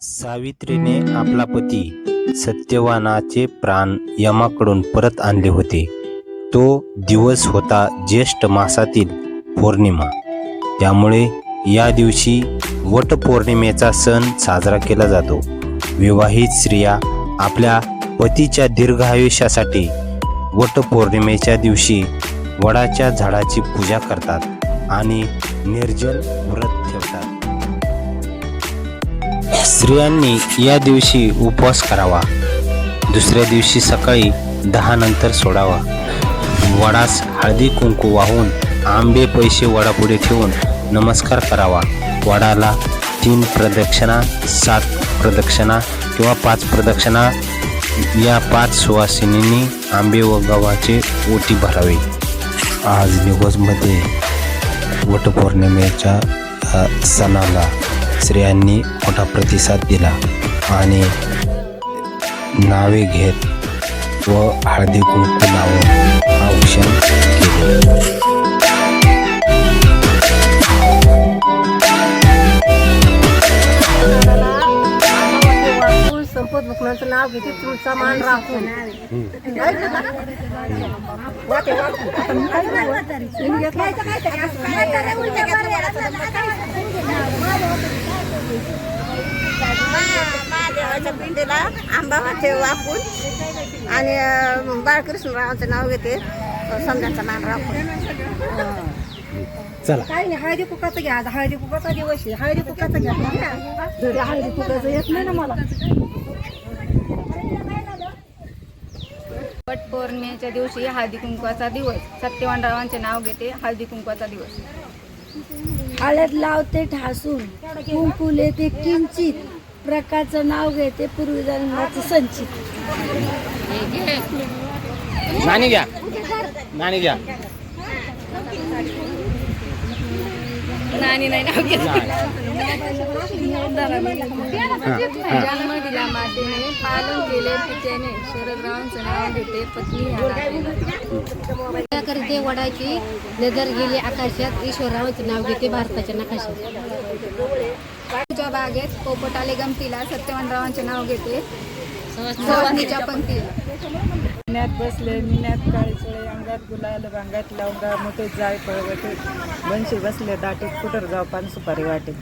सावित्रीने आपला पती सत्यवानाचे प्राण यमाकडून परत आणले होते. तो दिवस होता ज्येष्ठ मासातील पौर्णिमा. त्यामुळे या दिवशी वटपौर्णिमेचा सण साजरा केला जातो. विवाहित स्त्रिया आपल्या पतीच्या दीर्घ आयुष्यासाठी वटपौर्णिमेच्या दिवशी वडाच्या झाडाची पूजा करतात आणि निर्जल व्रत ठेवतात. स्त्रियांनी या दिवशी उपवास करावा. दुसऱ्या दिवशी सकाळी दहा नंतर सोडावा. वडास हळदी कुंकू वाहून आंबे पैसे वडापुढे ठेवून नमस्कार करावा. वडाला तीन प्रदक्षिणा सात प्रदक्षिणा किंवा पाच प्रदक्षिणा. या पाच सुवासिनींनी आंबे व गव्हाचे ओटी भरावे. आज दिवसमध्ये वटपौर्णिमेच्या सणाला स्त्रियांनी मोठा प्रतिसाद दिला आणि नावे घेत व हळदी कुंकू लावून औक्षण भुकणाचं नाव घेते तुमचा मान राखून. महादेवाच्या पिंडीला आंबा वाटे वापून आणि बाळकृष्णरावाचं नाव घेते समजांचा मान राखून. चला. काही नाही हळदी कुकाचं घ्या. हळदी कुकाचा दिवस आहे. हळदी कुकाचं घ्या. हळदी कुकाचं येत नाही ना मला. पौर्णिमेच्या दिवशी हळदी कुंकवाचा दिवस. सत्यवानरावांचे नाव घेते हळदी कुंकवाचा दिवस. हळद लावते ठासून कुंकू लेते किंचित. प्रकारचं नाव घेते पूर्वजन्माचं संचित. नाणी घ्या. नाणी घ्या. नाही नाव मातेने पालन केले पित्याने शरदरावांचं नाव घेते पत्नी करते वडाची नजर गेली आकाशात ईश्वररावांचं नाव घेते भारताच्या नकाशात. तुझ्या बागेत पोपटाले गमतीला. सत्यवानरावांचे नाव घेते. सवानीच्या पंक्तीला. मिन्यात बसले. मिन्यात काळीचळे अंगात गुलाल भांगात लावगा मोठे जाय पळवटे. बनशी बसले. दाटीत कुटर जाव पान सुपारी वाटे.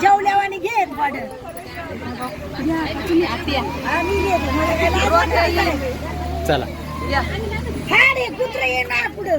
जेवल्यावानी घेत वाड हाडे कुत्र येणार पुढे.